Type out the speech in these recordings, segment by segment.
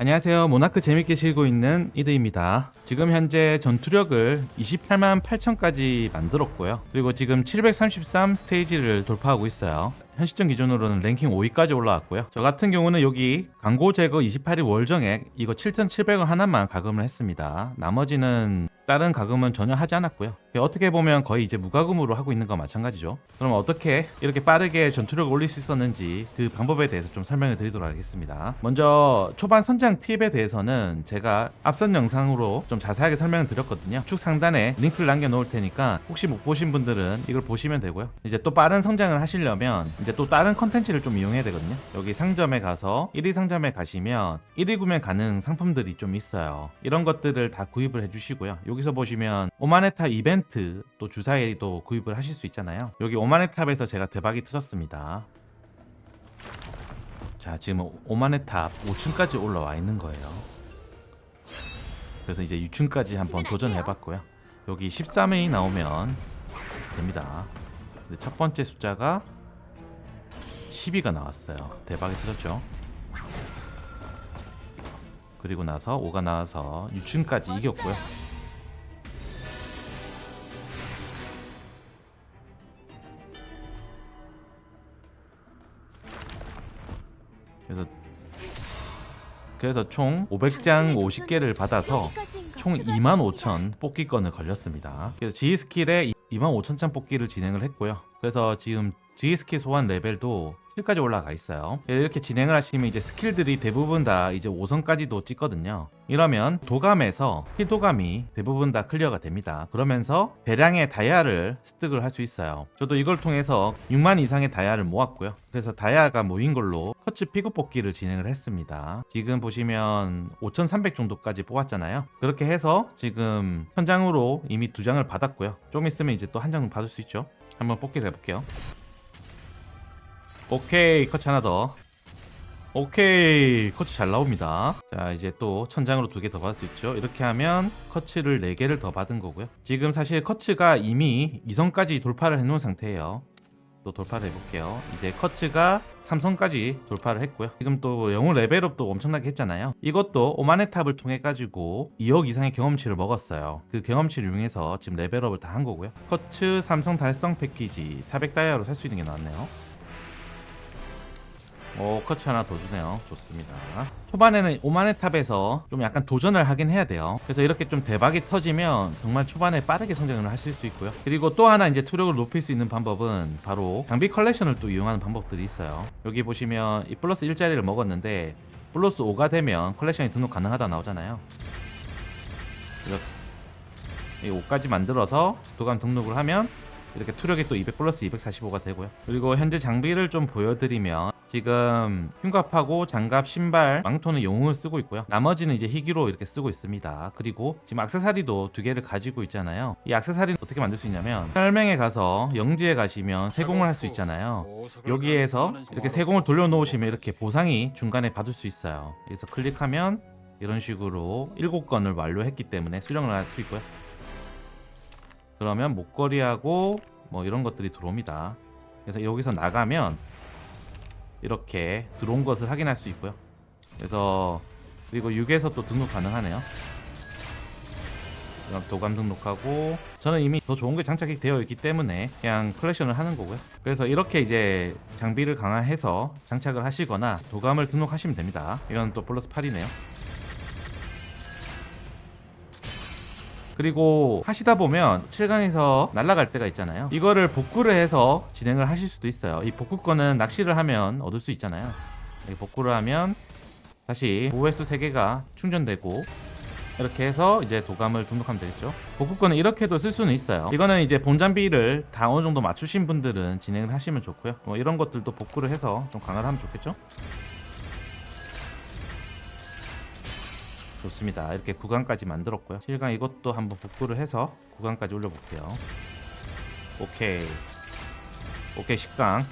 안녕하세요. 모나크 재밌게 실고 있는 이드입니다. 지금 현재 전투력을 28만 8천까지 만들었고요. 그리고 지금 733 스테이지를 돌파하고 있어요. 현 시점 기준으로는 랭킹 5위까지 올라왔고요. 저 같은 경우는 여기 광고 제거 28일 월정액 이거 7,700원 하나만 가금을 했습니다. 나머지는 다른 가금은 전혀 하지 않았고요. 어떻게 보면 거의 이제 무가금으로 하고 있는 거 마찬가지죠. 그럼 어떻게 이렇게 빠르게 전투력을 올릴 수 있었는지 그 방법에 대해서 좀 설명을 드리도록 하겠습니다. 먼저 초반 선장 팁에 대해서는 제가 앞선 영상으로 좀 자세하게 설명을 드렸거든요. 축 상단에 링크를 남겨 놓을 테니까 혹시 못 보신 분들은 이걸 보시면 되고요. 이제 또 빠른 성장을 하시려면 이제 또 다른 컨텐츠를 좀 이용해야 되거든요. 여기 상점에 가서 1위 상점에 가시면 1위 구매 가능 상품들이 좀 있어요. 이런 것들을 다 구입을 해주시고요. 여기서 보시면 오마네타 이벤트 또 주사에도 구입을 하실 수 있잖아요. 여기 오마네탑에서 제가 대박이 터졌습니다. 자 지금 오마네탑 5층까지 올라와 있는 거예요. 그래서 이제 6층까지 한번 도전해봤고요. 여기 13회 나오면 됩니다. 첫 번째 숫자가 12가 나왔어요. 대박이 터졌죠. 그리고 나서 5가 나와서 6층까지 이겼고요. 그래서 그래서 총 500장 50개를 받아서 총 25,000 뽑기권을 걸렸습니다. 그래서 G 스킬에 25,000장 뽑기를 진행을 했고요. 그래서 지금 G 스킬 소환 레벨도 7까지 올라가 있어요. 이렇게 진행을 하시면 이제 스킬들이 대부분 다 이제 5선까지도 찍거든요. 이러면 도감에서 스킬 도감이 대부분 다 클리어가 됩니다. 그러면서 대량의 다이아를 습득을 할 수 있어요. 저도 이걸 통해서 6만 이상의 다이아를 모았고요. 그래서 다이아가 모인 걸로 커츠 피그 뽑기를 진행을 했습니다. 지금 보시면 5,300 정도까지 뽑았잖아요. 그렇게 해서 지금 현장으로 이미 두 장을 받았고요. 좀 있으면 이제 또 한 장 받을 수 있죠. 한번 뽑기를 해볼게요. 오케이 커치 하나 더. 오케이 커치 잘 나옵니다. 자 이제 또 천장으로 두 개 더 받을 수 있죠. 이렇게 하면 커치를 4개를 더 받은 거고요. 지금 사실 커치가 이미 2성까지 돌파를 해놓은 상태예요. 또 돌파를 해볼게요. 이제 커츠가 3성까지 돌파를 했고요. 지금 또 영웅 레벨업도 엄청나게 했잖아요. 이것도 오만의 탑을 통해 가지고 2억 이상의 경험치를 먹었어요. 그 경험치를 이용해서 지금 레벨업을 다 한 거고요. 커츠 삼성 달성 패키지 400다이아로 살 수 있는 게 나왔네요 오 커치 하나 더 주네요. 좋습니다. 초반에는 오만의 탑에서 좀 약간 도전을 하긴 해야 돼요. 그래서 이렇게 좀 대박이 터지면 정말 초반에 빠르게 성장을 하실 수 있고요. 그리고 또 하나 이제 투력을 높일 수 있는 방법은 바로 장비 컬렉션을 또 이용하는 방법들이 있어요. 여기 보시면 이 플러스 1짜리를 먹었는데 플러스 5가 되면 컬렉션이 등록 가능하다 나오잖아요. 그래서 이 5까지 만들어서 도감 등록을 하면 이렇게 투력이 또 200 플러스 245가 되고요. 그리고 현재 장비를 좀 보여드리면 지금 흉갑하고 장갑, 신발, 망토는 영웅을 쓰고 있고요. 나머지는 이제 희귀로 이렇게 쓰고 있습니다. 그리고 지금 악세사리도 두 개를 가지고 있잖아요. 이 악세사리는 어떻게 만들 수 있냐면 설명에 가서 영지에 가시면 세공을 할 수 있잖아요. 여기에서 이렇게 세공을 돌려놓으시면 이렇게 보상이 중간에 받을 수 있어요. 여기서 클릭하면 이런 식으로 7건을 완료했기 때문에 수령을 할 수 있고요. 그러면 목걸이하고 뭐 이런 것들이 들어옵니다. 그래서 여기서 나가면 이렇게 들어온 것을 확인할 수 있고요. 그래서 그리고 6에서 또 등록 가능하네요. 그럼 도감 등록하고 저는 이미 더 좋은 게 장착이 되어 있기 때문에 그냥 컬렉션을 하는 거고요. 그래서 이렇게 이제 장비를 강화해서 장착을 하시거나 도감을 등록하시면 됩니다. 이건 또 플러스 8이네요. 그리고 하시다 보면 7강에서 날아갈 때가 있잖아요. 이거를 복구를 해서 진행을 하실 수도 있어요. 이 복구권은 낚시를 하면 얻을 수 있잖아요. 복구를 하면 다시 OS 3개가 충전되고 이렇게 해서 이제 도감을 등록하면 되겠죠. 복구권은 이렇게도 쓸 수는 있어요. 이거는 이제 본장비를 다 어느 정도 맞추신 분들은 진행을 하시면 좋고요. 뭐 이런 것들도 복구를 해서 좀 강화를 하면 좋겠죠. 좋습니다. 이렇게 구간까지 만들었고요. 7강 이것도 한번 복구를 해서 구간까지 올려볼게요. 오케이. 오케이 10강.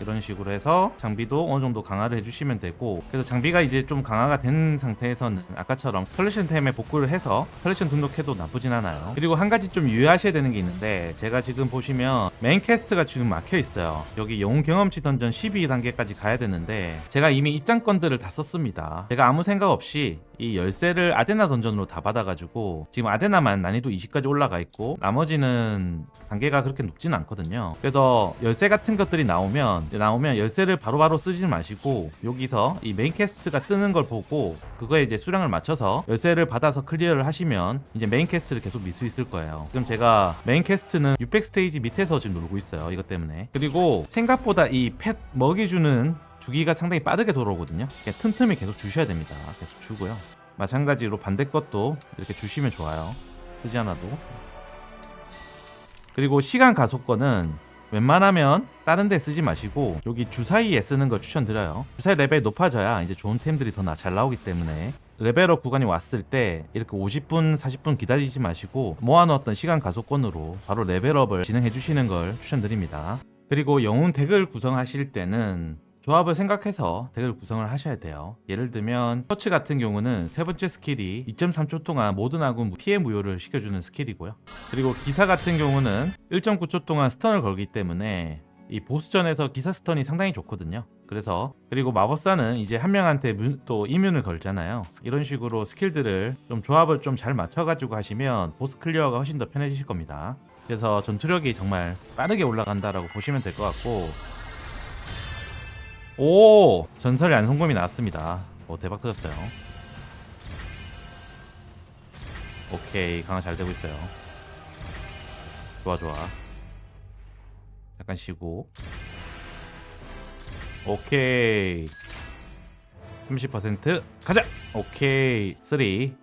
이런 식으로 해서 장비도 어느 정도 강화를 해주시면 되고 그래서 장비가 이제 좀 강화가 된 상태에서는 아까처럼 컬렉션 템에 복구를 해서 컬렉션 등록해도 나쁘진 않아요. 그리고 한 가지 좀 유의하셔야 되는 게 있는데 제가 지금 보시면 메인 캐스트가 지금 막혀 있어요. 여기 영웅 경험치 던전 12단계까지 가야 되는데 제가 이미 입장권들을 다 썼습니다. 제가 아무 생각 없이 이 열쇠를 아데나 던전으로 다 받아가지고 지금 아데나만 난이도 20까지 올라가 있고 나머지는 단계가 그렇게 높지는 않거든요. 그래서 열쇠 같은 것들이 나오면 나오면 열쇠를 바로바로 쓰지 마시고 여기서 이 메인 캐스트가 뜨는 걸 보고 그거에 이제 수량을 맞춰서 열쇠를 받아서 클리어를 하시면 이제 메인 캐스트를 계속 밀 수 있을 거예요. 그럼 제가 메인 캐스트는 600 스테이지 밑에서 지금 놀고 있어요. 이것 때문에 그리고 생각보다 이 펫 먹이 주는 주기가 상당히 빠르게 돌아오거든요. 틈틈이 계속 주셔야 됩니다. 계속 주고요. 마찬가지로 반대 것도 이렇게 주시면 좋아요. 쓰지 않아도. 그리고 시간 가속권은 웬만하면 다른 데 쓰지 마시고 여기 주사위에 쓰는 걸 추천드려요. 주사위 레벨이 높아져야 이제 좋은 템들이 더 잘 나오기 때문에 레벨업 구간이 왔을 때 이렇게 50분, 40분 기다리지 마시고 모아놓았던 시간 가속권으로 바로 레벨업을 진행해 주시는 걸 추천드립니다. 그리고 영웅 덱을 구성하실 때는 조합을 생각해서 덱을 구성을 하셔야 돼요. 예를 들면 터치 같은 경우는 세 번째 스킬이 2.3초 동안 모든 아군 피해 무효를 시켜주는 스킬이고요. 그리고 기사 같은 경우는 1.9초 동안 스턴을 걸기 때문에 이 보스전에서 기사 스턴이 상당히 좋거든요. 그래서 그리고 마법사는 이제 한 명한테 문- 또 이뮨을 걸잖아요. 이런 식으로 스킬들을 좀 조합을 좀 잘 맞춰가지고 하시면 보스 클리어가 훨씬 더 편해지실 겁니다. 그래서 전투력이 정말 빠르게 올라간다라고 보시면 될 것 같고 오 전설의 안성검이 나왔습니다. 오 대박 터졌어요. 오케이 강화 잘 되고 있어요. 좋아 좋아. 잠깐 쉬고. 오케이. 30% 가자. 오케이. 3 2 1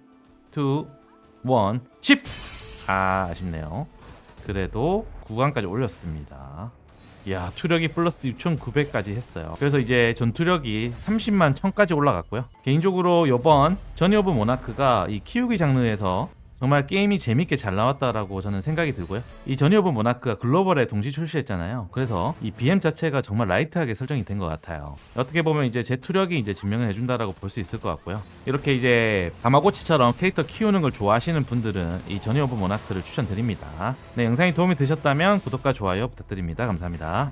10. 아 아쉽네요. 그래도 구간까지 올렸습니다. 야 투력이 플러스 6,900까지 했어요. 그래서 이제 전투력이 30만 1000까지 올라갔고요. 개인적으로 요번 전이 오브 모나크가 이 키우기 장르에서 정말 게임이 재밌게 잘 나왔다라고 저는 생각이 들고요. 이 전이 오브 모나크가 글로벌에 동시 출시했잖아요. 그래서 이 BM 자체가 정말 라이트하게 설정이 된 것 같아요. 어떻게 보면 이제 제 투력이 이제 증명을 해준다라고 볼 수 있을 것 같고요. 이렇게 이제 다마고치처럼 캐릭터 키우는 걸 좋아하시는 분들은 이 전이 오브 모나크를 추천드립니다. 네, 영상이 도움이 되셨다면 구독과 좋아요 부탁드립니다. 감사합니다.